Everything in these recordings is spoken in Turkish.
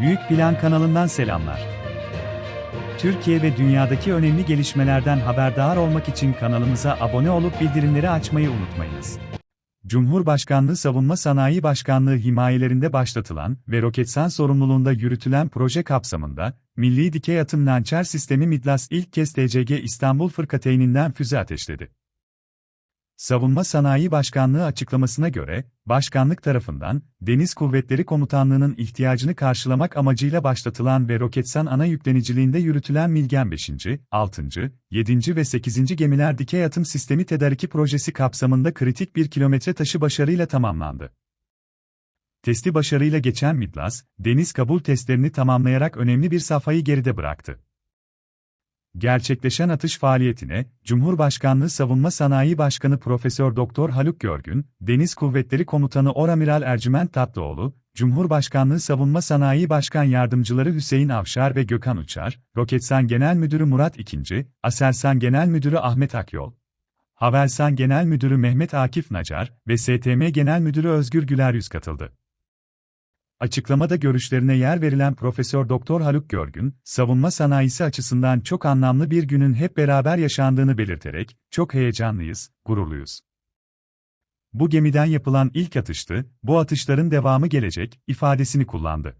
Büyük Plan kanalından selamlar. Türkiye ve dünyadaki önemli gelişmelerden haberdar olmak için kanalımıza abone olup bildirimleri açmayı unutmayınız. Cumhurbaşkanlığı Savunma Sanayi Başkanlığı himayelerinde başlatılan ve Roketsan sorumluluğunda yürütülen proje kapsamında, Milli Dikey Atım Lançer Sistemi MİDLAS ilk kez TCG İstanbul Fırkateyni'nden füze ateşledi. Savunma Sanayi Başkanlığı açıklamasına göre, Başkanlık tarafından, Deniz Kuvvetleri Komutanlığı'nın ihtiyacını karşılamak amacıyla başlatılan ve Roketsan ana yükleniciliğinde yürütülen Milgen 5. 6. 7. ve 8. gemiler dikey atım sistemi tedariki projesi kapsamında kritik bir kilometre taşı başarıyla tamamlandı. Testi başarıyla geçen MİDLAS, deniz kabul testlerini tamamlayarak önemli bir safhayı geride bıraktı. Gerçekleşen atış faaliyetine, Cumhurbaşkanlığı Savunma Sanayi Başkanı Profesör Doktor Haluk Görgün, Deniz Kuvvetleri Komutanı Oramiral Ercüment Tatlıoğlu, Cumhurbaşkanlığı Savunma Sanayi Başkan Yardımcıları Hüseyin Avşar ve Gökhan Uçar, Roketsan Genel Müdürü Murat İkinci, Aselsan Genel Müdürü Ahmet Akyol, Havelsan Genel Müdürü Mehmet Akif Nacar ve STM Genel Müdürü Özgür Güler Yüz katıldı. Açıklamada görüşlerine yer verilen Profesör Doktor Haluk Görgün, savunma sanayisi açısından çok anlamlı bir günün hep beraber yaşandığını belirterek, çok heyecanlıyız, gururluyuz. Bu gemiden yapılan ilk atıştı, bu atışların devamı gelecek, ifadesini kullandı.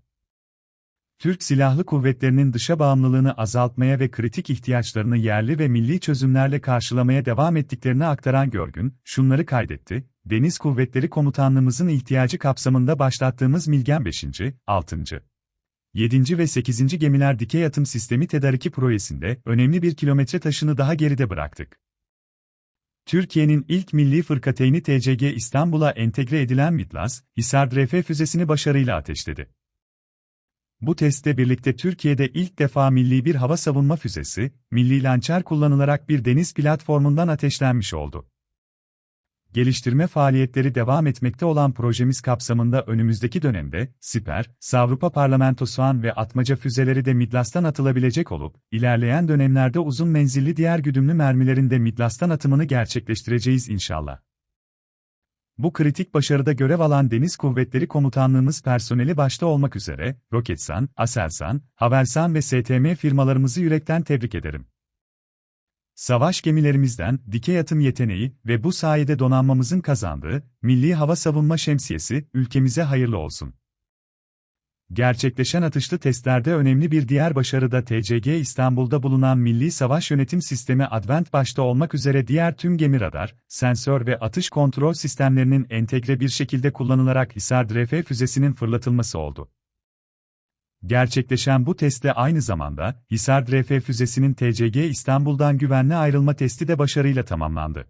Türk Silahlı Kuvvetleri'nin dışa bağımlılığını azaltmaya ve kritik ihtiyaçlarını yerli ve milli çözümlerle karşılamaya devam ettiklerini aktaran Görgün, şunları kaydetti, Deniz Kuvvetleri Komutanlığımızın ihtiyacı kapsamında başlattığımız Milgen 5. 6. 7. ve 8. gemiler dikey atım sistemi tedariki projesinde önemli bir kilometre taşını daha geride bıraktık. Türkiye'nin ilk milli fırkateyni TCG İstanbul'a entegre edilen MİDLAS, Hisar-RF füzesini başarıyla ateşledi. Bu testte birlikte Türkiye'de ilk defa milli bir hava savunma füzesi, milli lançer kullanılarak bir deniz platformundan ateşlenmiş oldu. Geliştirme faaliyetleri devam etmekte olan projemiz kapsamında önümüzdeki dönemde, Siper, Savrupa Parlamentosuan ve Atmaca füzeleri de Midlas'tan atılabilecek olup, ilerleyen dönemlerde uzun menzilli diğer güdümlü mermilerin de Midlas'tan atımını gerçekleştireceğiz inşallah. Bu kritik başarıda görev alan Deniz Kuvvetleri Komutanlığımız personeli başta olmak üzere, Roketsan, Aselsan, Havelsan ve STM firmalarımızı yürekten tebrik ederim. Savaş gemilerimizden dikey atım yeteneği ve bu sayede donanmamızın kazandığı Milli Hava Savunma Şemsiyesi ülkemize hayırlı olsun. Gerçekleşen atışlı testlerde önemli bir diğer başarı da TCG İstanbul'da bulunan Milli Savaş Yönetim Sistemi Advent başta olmak üzere diğer tüm gemi radar, sensör ve atış kontrol sistemlerinin entegre bir şekilde kullanılarak Hisar-RF füzesinin fırlatılması oldu. Gerçekleşen bu testle aynı zamanda, Hisar-RF füzesinin TCG İstanbul'dan güvenli ayrılma testi de başarıyla tamamlandı.